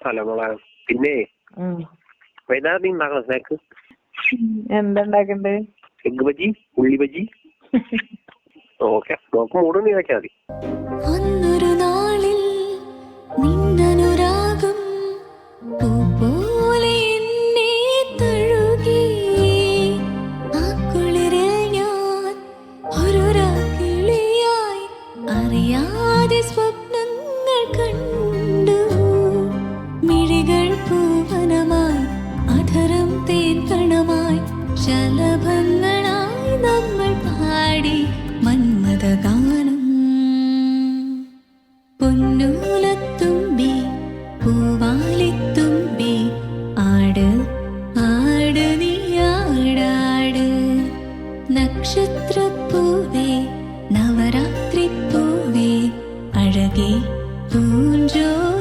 മോളെ പിന്നെ വൈകുന്നേരം നീ ഉണ്ടാക്കണം സ്നാക്ക്? എന്തുണ്ടാക്കണ്ടേ? എഗ് ബജി ഉള്ളി ബജി. ഓക്കെ നോക്ക് മൂട് നീ വെച്ചാൽ മതി. ശലഭങ്ങളായി നമ്മൾ പാടി മന്മഥഗാനം പൊന്നൂലത്തുമ്പി പൂവാലിത്തുമ്പി ആട് ആട് നീ ആടാട് നക്ഷത്രപ്പൂവേ നവരാത്രി പൂവേ അഴകേ പൂഞ്ചോലാടാട്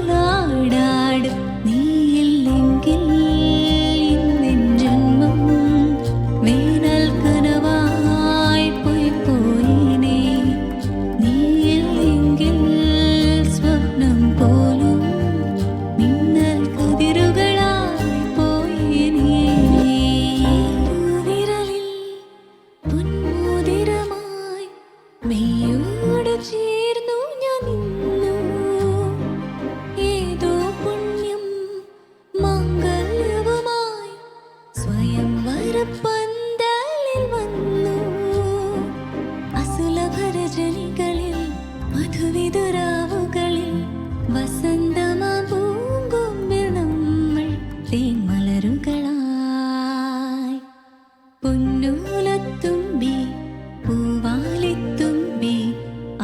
മധുവിതുരാവുകളിൽ വസന്തമാപൂങ്കൊമ്പിൽ നമ്മൾ തേന്മലരുകളായി പൊന്നൂലത്തുമ്പി പൂവാലിത്തുമ്പി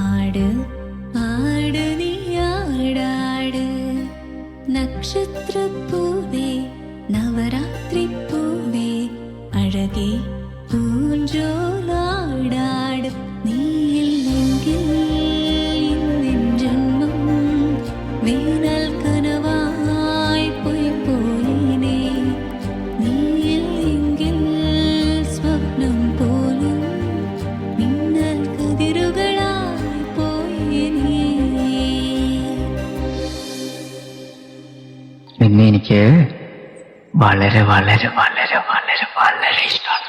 ആട് ആട് നീ ആടാട് നക്ഷത്രപ്പൂവേ നവരാത്രി പൂവേ അഴകേ പൂഞ്ചോലാടാട് എനിക്ക് വളരെ വളരെ വളരെ വളരെ വളരെ ഇഷ്ടമാണ്